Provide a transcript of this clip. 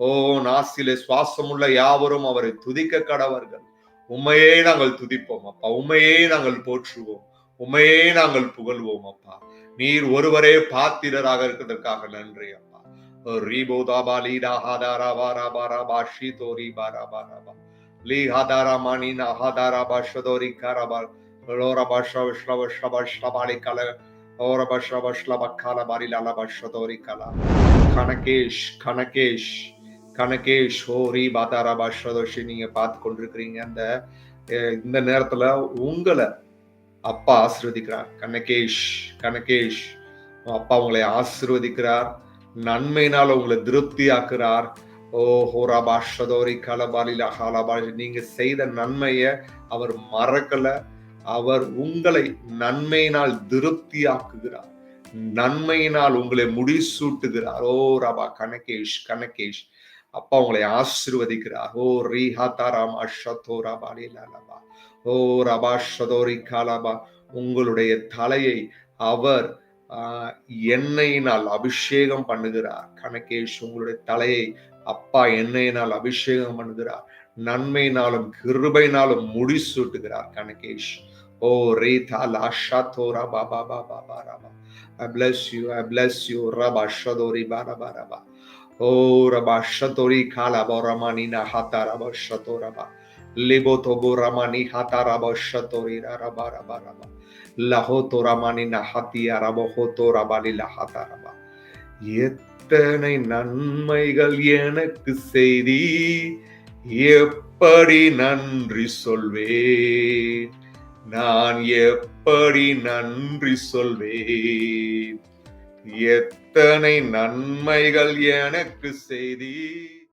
ஓ நாசிலே சுவாசமுள்ள யாவரும் அவரை துதிக்க கடவர்கள். உண்மையே நாங்கள் துதிப்போம் அப்பா. உண்மையே நாங்கள் போற்றுவோம். உண்மையே நாங்கள் புகழ்வோம் அப்பா. நீர் ஒருவரே பாத்திரராக இருக்கிறதற்காக நன்றி அப்பா. ரீபோ தாபா லீடா ஹாதாரா வாரா பாரா பாஷி தோரி பாரா பாரா பா லீ ஹாதாரா மானினா ஹாதாரா பாஷதோரி காரபா லோரா பாஷா விஷ்லவ ஷ்லபா பாலி கல ஓர பஷ்லப ஷ்லப பக்கால பாரி லால பாஷதோரி கலா கணகேஷ் கணகேஷ். கணகேஷ் ஹோரி பாத்தாரா பாஷ்ரதோஷி நீங்க பார்த்து கொண்டிருக்கிறீங்க. அந்த இந்த நேரத்துல உங்களை அப்பா ஆசிர்வதிக்கிறார். கணகேஷ் கணகேஷ் அப்பா உங்களை ஆசிர்வதிக்கிறார். நன்மையினால் உங்களை திருப்தி ஆக்குறார் ஓ ஹோரா ஷதோரி கலபாலில ஹாலபாலி நீங்க செய்த நன்மைய அவர் மறக்கல. அவர் உங்களை நன்மையினால் திருப்தி ஆக்குகிறார் நன்மையினால் உங்களை முடிசூட்டுகிறார். ஓ ரபா கணகேஷ் கணகேஷ் அப்பா உங்களை ஆசிர்வதிக்கிறார். ஓ ரீஹாத்தாராம் அஷத்தோ ரபாலி லலபா ஓ ரபா ஷதோரி காலபா உங்களுடைய தலையை அவர் ஆஹ், எண்ணெயினால் அபிஷேகம் பண்ணுகிறார். கணகேஷ் உங்களுடைய தலையை அப்பா எண்ணெயினால் அபிஷேகம் பண்ணுகிறார். நன்மையினாலும் கிருபையினாலும் முடிசூட்டுகிறார் கணகேஷ் ஓ ரீதா லாஷா தோரா பாபா பாபா பாபா Rafah. I plus you I plus you Rafah Shadori Baraba Rabba. Oh, Rabba Shatori Kala Boramani Nahata Rabba Shatoraba. Libotobo Ramani Hata Rabba Shatori Rabba Rabba Rabba. Lahoto Ramani Nahati Arabohoto Rabali Lahata Rabba. எத்தனை நன்மைகள் எனக்கு செய்தி எப்படி நன்றி சொல்வேன் நான் எப்படி நன்றி சொல்வேன் எத்தனை நன்மைகள் எனக்கு செய்தி